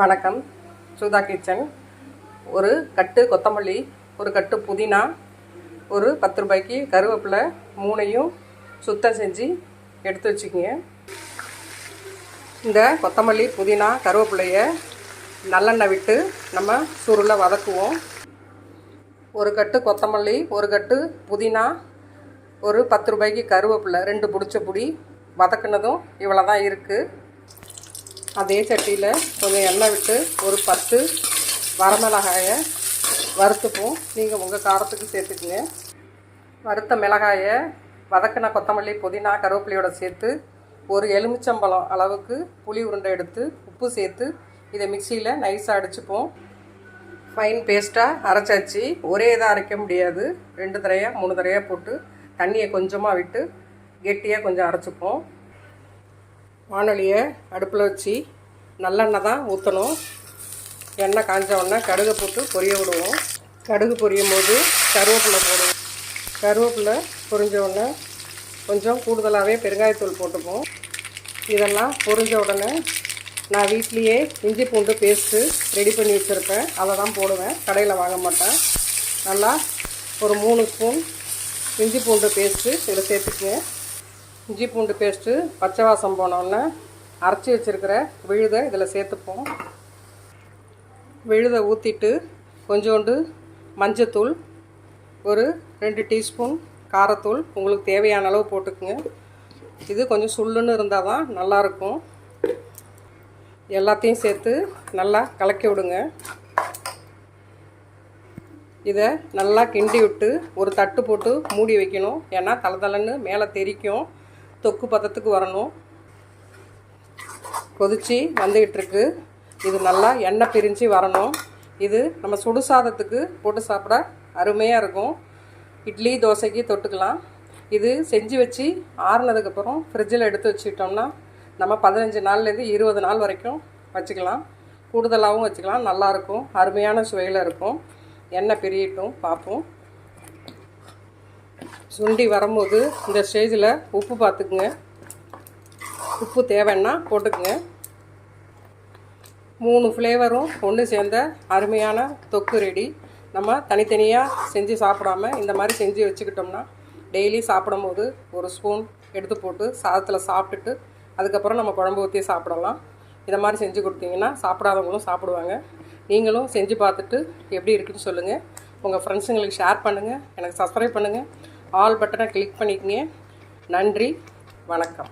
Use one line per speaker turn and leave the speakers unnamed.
வணக்கம். சுதா கிச்சன். ஒரு கட்டு கொத்தமல்லி ஒரு கட்டு புதினா ஒரு பத்து ரூபாய்க்கு கருவேப்பிலை மூணையும் சுத்தம் செஞ்சு எடுத்து வச்சுக்கிங்க. இந்த கொத்தமல்லி புதினா கருவேப்பிலைய நல்லெண்ணெய் விட்டு நம்ம சுருளை வதக்குவோம். ஒரு கட்டு கொத்தமல்லி ஒரு கட்டு புதினா ஒரு பத்து ரூபாய்க்கு கருவேப்பிலை ரெண்டு பிடிச்ச புடி வதக்குனதும் இவ்வளோ தான் இருக்குது அதே சட்டியில் கொஞ்சம் எண்ணெய் விட்டு ஒரு பத்து வரமிளகாயை வறுத்துப்போம். நீங்கள் உங்கள் காரத்துக்கு சேர்த்துக்குங்க. வறுத்த மிளகாயை வதக்கின கொத்தமல்லி புதினா கருவேப்பிலையோட சேர்த்து ஒரு எலுமிச்சம்பழம் அளவுக்கு புளி உருண்டை எடுத்து உப்பு சேர்த்து இதை மிக்சியில் நைஸாக அடிச்சுப்போம். ஃபைன் பேஸ்ட்டாக அரைச்சாச்சு. ஒரே இதாக அரைக்க முடியாது. ரெண்டு தரையாக மூணு தரையாக போட்டு தண்ணியை கொஞ்சமாக விட்டு கெட்டியாக கொஞ்சம் அரைச்சிப்போம். வானொலியை அடுப்பில் வச்சு நல்லெண்ணெய் தான் ஊற்றணும். எண்ணெய் காஞ்ச உடனே கடுகு போட்டு பொரிய விடுவோம். கடுகு பொரியும் போது கருவேப்பிலை போடுவோம். கருவேப்பிலை பொரிஞ்ச உடனே கொஞ்சம் கூடுதலாகவே பெருங்காயத்தூள் போட்டுப்போம். இதெல்லாம் பொரிஞ்ச உடனே நான் வீட்லேயே இஞ்சி பூண்டு பேஸ்ட்டு ரெடி பண்ணி வச்சுருப்பேன். அதை தான் போடுவேன். கடையில் வாங்க மாட்டேன். நல்லா ஒரு மூணு ஸ்பூன் இஞ்சி பூண்டு பேஸ்ட்டு இதில் சேர்த்துக்குவேன். இஞ்சி பூண்டு பேஸ்ட்டு பச்சை வாசம் போனோடனே அரைச்சி வச்சுருக்கிற விழுதை இதில் சேர்த்துப்போம். விழுதை ஊற்றிட்டு கொஞ்சோண்டு மஞ்சத்தூள் ஒரு ரெண்டு டீஸ்பூன் காரத்தூள் உங்களுக்கு தேவையான அளவு போட்டுக்குங்க. இது கொஞ்சம் சுள்ளுன்னு இருந்தால் தான் நல்லாயிருக்கும். எல்லாத்தையும் சேர்த்து நல்லா கலக்கி விடுங்க. இதை நல்லா கிண்டி விட்டு ஒரு தட்டு போட்டு மூடி வைக்கணும். ஏன்னா தளதளன்னு மேலே தெரிக்கும். தொக்கு பதத்துக்கு வரணும். கொதிச்சு வந்துக்கிட்டுருக்கு இது நல்லா எண்ணெய் பிரிஞ்சு வரணும். இது நம்ம சுடு சாதத்துக்கு போட்டு சாப்பிட அருமையாக இருக்கும். இட்லி தோசைக்கு தொட்டுக்கலாம். இது செஞ்சு வச்சு ஆறுனதுக்கப்புறம் ஃப்ரிட்ஜில் எடுத்து வச்சுக்கிட்டோம்னா நம்ம பதினஞ்சு நாள்லேருந்து இருபது நாள் வரைக்கும் வச்சுக்கலாம். கூடுதலாகவும் வச்சுக்கலாம். நல்லாயிருக்கும் அருமையான சுவையில் இருக்கும். எண்ணெய் பிரியட்டும். பார்ப்போம். சுண்டி வரும்போது இந்த ஸ்டேஜில் உப்பு பார்த்துக்குங்க. உப்பு தேவைன்னா போட்டுக்குங்க. மூணு ஃப்ளேவரும் ஒன்று சேர்ந்த அருமையான தொக்கு ரெடி. நம்ம தனித்தனியாக செஞ்சு சாப்பிடாம இந்த மாதிரி செஞ்சு வச்சுக்கிட்டோம்னா டெய்லி சாப்பிடும்போது ஒரு ஸ்பூன் எடுத்து போட்டு சாதத்தில் சாப்பிட்டுட்டு அதுக்கப்புறம் நம்ம குழம்பு ஊற்றி சாப்பிடலாம். இதை மாதிரி செஞ்சு கொடுத்தீங்கன்னா சாப்பிடாதவங்களும் சாப்பிடுவாங்க. நீங்களும் செஞ்சு பார்த்துட்டு எப்படி இருக்குன்னு சொல்லுங்கள் உங்கள் ஃப்ரெண்ட்ஸுங்களுக்கு ஷேர் பண்ணுங்கள் எனக்கு சப்ஸ்கிரைப் பண்ணுங்கள் ஆல் பட்டனை கிளிக் பண்ணிக்கங்க. நன்றி. வணக்கம்.